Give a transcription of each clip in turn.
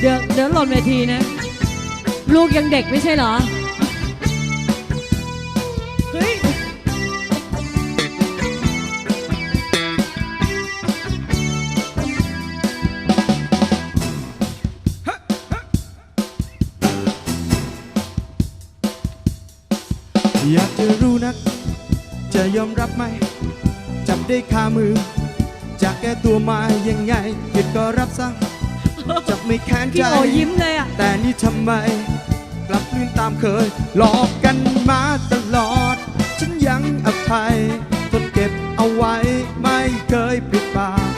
เดี๋ยวเดี๋ยวหล่นเวทีนะ ลูกยังเด็กไม่ใช่เหรอ เฮ้ย อยากจะรู้นัก จะยอมรับไหม จับได้คามือจะแก้ตัวมายังไงผิดก็รับซะ จับไม่แค้นพี่ใจโอยิ้มเลยอะ แต่นี่ทำไม กลับลื่นตามเคย หลอกกันมาตลอด ฉันยังอภัยทนเก็บเอาไว้ไม่เคยปิดปาก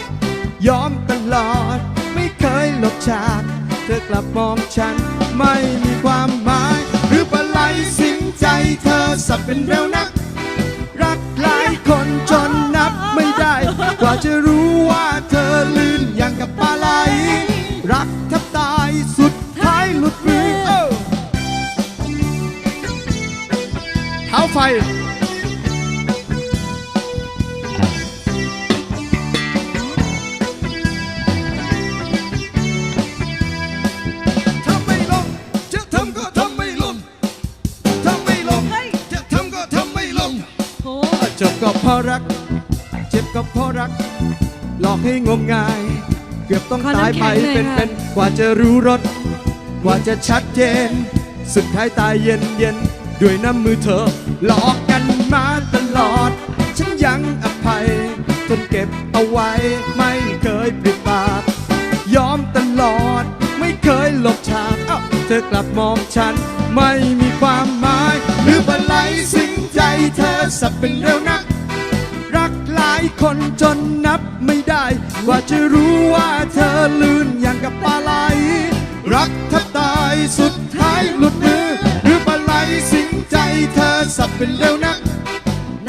ยอมตลอด ไม่เคยหลบฉาก เธอกลับมองฉันไม่มีความหมาย หรือปลาไหลสิงใจเธอสับเป็นเร็วนัก รักหลายคนจนนับไม่ได้ กว่าจะรู้ว่าเธอลื่ จ็บก็เพราะรัก เจ็บก็เพราะรัก หลอกให้งมงาย เกือบต้องตายไปเป็นเป็นๆกว่าจะรู้รสกว่าจะชัดเจน สุดท้ายตายเย็นเย็นๆ ด้วยน้ำมือเธอ หลอกกันมาตลอด ฉันยังอภัยจนเก็บเอาไว้ไม่เคยปิดปากยอมตลอด ไม่เคยหลบฉากเอ้าเธอกลับมองฉัน ไม่มีความหมายหรือบันไลสิงใจเธอสับเป็นเร็วนัก รักหลายคนจนนับไม่ได้ ว่าจะรู้ว่าเธอลื่นอย่างกับปลาไหลรัก สับเป็นเร็วนัก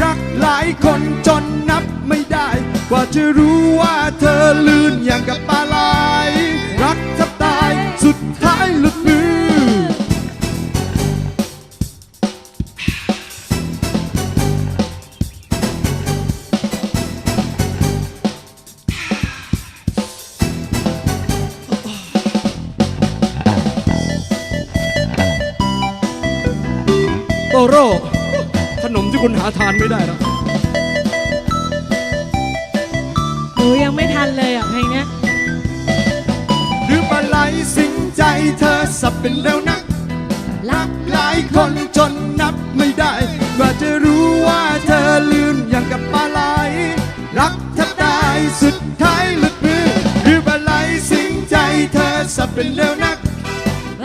รักหลายคนจนนับไม่ได้ กว่าจะรู้ว่าเธอลื่นอย่างกับปลาล โร่ ขนมที่คุณหาทานไม่ได้แล้วหนูยังไม่ทันเลยอะเพลงเนี้ยลืมอไรสิ่งใจเธอสับเป็นแล้วนะรักหลายคนจนนับไม่ได้ กว่าจะรู้ว่าเธอลืมอย่างกับปลาไหลรักแทบตายสุดท้ายหลุดมือลืมอไรสิงใจเธอสับเป็นแล้วนั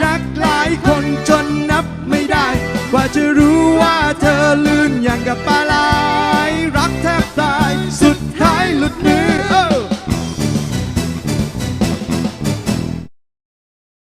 รักหลายคนจนนับไม่ได้ กว่าจะ